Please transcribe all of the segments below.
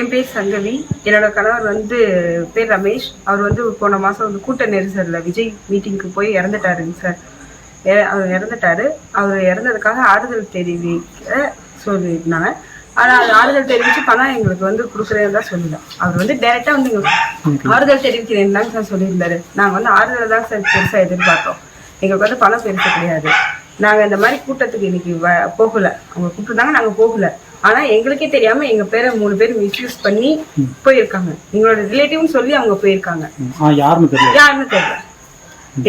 என் பேர் சங்கவி. என்னோட கணவர் வந்து பேர் ரமேஷ். அவர் வந்து போன மாதம் வந்து கூட்ட நெரிசலில் விஜய் மீட்டிங்க்கு போய் இறந்துட்டாருங்க சார். அவர் இறந்துட்டாரு. அவர் இறந்ததுக்காக ஆறுதல் தெரிவிக்க சொல்லியிருந்தாங்க. ஆனால் அது ஆறுதல் தெரிவித்து பணம் எங்களுக்கு வந்து கொடுக்குறேன்னு தான் சொல்லல அவர் வந்து டைரெக்டாக வந்து எங்களுக்கு ஆறுதல் தெரிவிக்கிறேன் தாங்க சார் சொல்லியிருந்தாரு. நாங்கள் வந்து ஆறுதல் தான் சார் பெருசாக எதிர்பார்த்தோம். எங்களுக்கு வந்து பணம் பெருசு கிடையாது. நாங்கள் இந்த மாதிரி கூட்டத்துக்கு இன்னைக்கு வ போகல. அவங்க கூப்பிட்டுருந்தாங்க நாங்கள் போகல. ஆனால் எங்களுக்கே தெரியாமல் எங்கள் பேரை மூணு பேர் மிஸ்யூஸ் பண்ணி போயிருக்காங்க. எங்களோட ரிலேட்டிவ்னு சொல்லி அவங்க போயிருக்காங்க. யாருன்னு தெரியல. யாருன்னு தெரியல.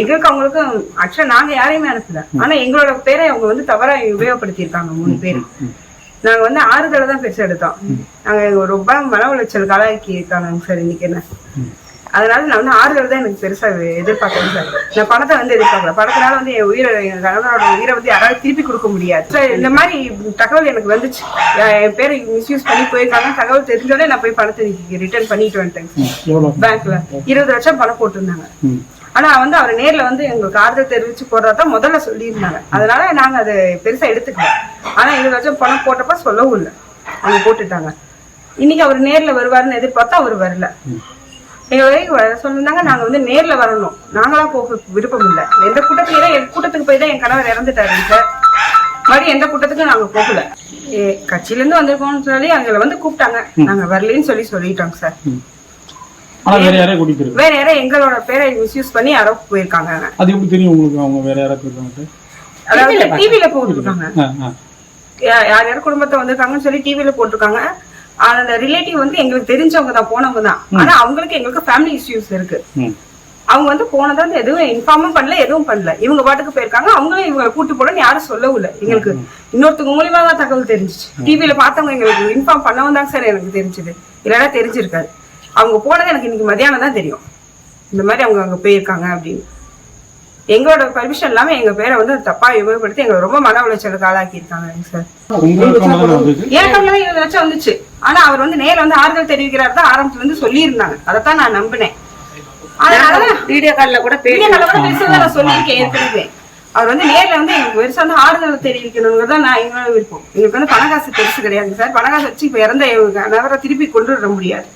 எங்களுக்கு அவங்களுக்கும் ஆக்சுவலா நாங்க யாரையுமே அனுப்பல. ஆனா எங்களோட பேரை அவங்க வந்து தவறா உபயோகப்படுத்தியிருக்காங்க மூணு பேர். நாங்க வந்து ஆறுதலை தான் பெருசா எடுத்தோம். நாங்க ரொம்ப மன உளைச்சல் காலாக்கி இருக்காங்க சார் இன்னைக்கு என்ன? அதனால நான் வந்து ஆறுதல் தான் எனக்கு பெருசா எதிர்பார்க்கறேன் சார். நான் பணத்தை வந்து எதிர்பார்க்கல. பணத்தினால வந்து என் உயிரை என் கணவரோட உயிரை வந்து யாராவது திருப்பி கொடுக்க முடியாது. சார் இந்த மாதிரி தகவல் எனக்கு வந்துச்சு. என் பேரை மிஸ்யூஸ் பண்ணி போயிருக்காங்க. தகவல் தெரிஞ்சோடனே நான் போய் பணத்தை ரிட்டர்ன் பண்ணிட்டு வந்துட்டேன் பேங்க்ல இருபது லட்சம் பணம் போட்டிருந்தாங்க. ஆனா வந்து அவர் நேர்ல வந்து எங்களுக்கு ஆறுதல் தெரிவிச்சு போடுறதா முதல்ல சொல்லியிருந்தாங்க. அதனால நாங்க அதை பெருசா எடுத்துக்கல. ஆனா இருபது லட்சம் பணம் போட்டப்ப சொல்லவும் இல்லை. அவங்க போட்டுட்டாங்க. இன்னைக்கு அவர் நேர்ல வருவாருன்னு எதிர்பார்த்தா அவர் வரல. எங்க வரைக்கும் வர சொல்லியிருந்தாங்க நாங்க வந்து நேர்ல வரணும். நாங்களா போக விருப்பம் இல்லை. எந்த கூட்டத்துக்கு ஏதோ என் கூட்டத்துக்கு போய் தான் என் கணவர் இறந்துட்டாரு சார் மறுபடியும் எந்த கூட்டத்துக்கும் நாங்க போகல. ஏ, கட்சியில இருந்து வந்திருக்கோம்னு சொல்லி அவங்களை வந்து கூப்பிட்டாங்க. நாங்க வரலன்னு சொல்லி சொல்லிட்டோங்க சார். வேற யாரோ எங்களோட பேரை மிஸ்யூஸ் பண்ணி யாரோ போயிருக்காங்க. அது எப்படி தெரியும் உங்களுக்கு? அவங்க வேற அதாவது போட்டிருக்காங்க. யார் யார் குடும்பத்தை வந்திருக்காங்கன்னு சொல்லி டிவில போட்டிருக்காங்க. அந்த ரிலேட்டிவ் வந்து எங்களுக்கு தெரிஞ்சவங்க தான் போனவங்க தான். ஆனா அவங்களுக்கு எங்களுக்கு ஃபேமிலி இஷ்யூஸ் இருக்கு. அவங்க வந்து போனதை வந்து எதுவும் இன்ஃபார்மும் பண்ணல எதுவும் பண்ணல. இவங்க பாட்டுக்கு போயிருக்காங்க அவங்களும் இவங்க கூட்டு போடன்னு யாரும் சொல்லவும் இல்லை எங்களுக்கு இன்னொருத்தவங்க மூலியமா தான் தகவல் தெரிஞ்சிச்சு. டிவில பார்த்தவங்க எங்களுக்கு இன்ஃபார்ம் பண்ணவும் தான் சார் எனக்கு தெரிஞ்சது. இல்லைன்னா தெரிஞ்சிருக்காது. அவங்க போனது எனக்கு இன்னைக்கு மதியானம் தான் தெரியும். இந்த மாதிரி அவங்க அங்க போயிருக்காங்க அப்படின்னு. எங்களோட பர்மிஷன் இல்லாம எங்க பேரை வந்து தப்பா உபயோகப்படுத்தி எங்களை ரொம்ப மன உளைச்சலுக்கு ஆளாக்கி இருக்காங்க சார் எனக்கு இருபது லட்சம் வந்துச்சு. ஆனா அவர் வந்து நேர்ல வந்து ஆறுதல் தெரிவிக்கிறார் தான் ஆரம்பத்துல இருந்து சொல்லியிருந்தாங்க. அதைத்தான் நான் நம்பினேன். அதனால வீடியோ கால்ல கூட பெரிய நல்ல கூட பெருசா நான் சொல்லியிருக்கேன் ஏற்கனவே. அவர் வந்து நேர்ல வந்து எங்களுக்கு பெருசா வந்து ஆறுதல் தெரிவிக்கணுங்கிறது நான் எங்களோட விருப்பம். எங்களுக்கு வந்து பணகாசு பெருசு கிடையாது சார். பணகாசு வச்சு இப்ப இறந்த நகரை திருப்பி கொண்டு வர முடியாது.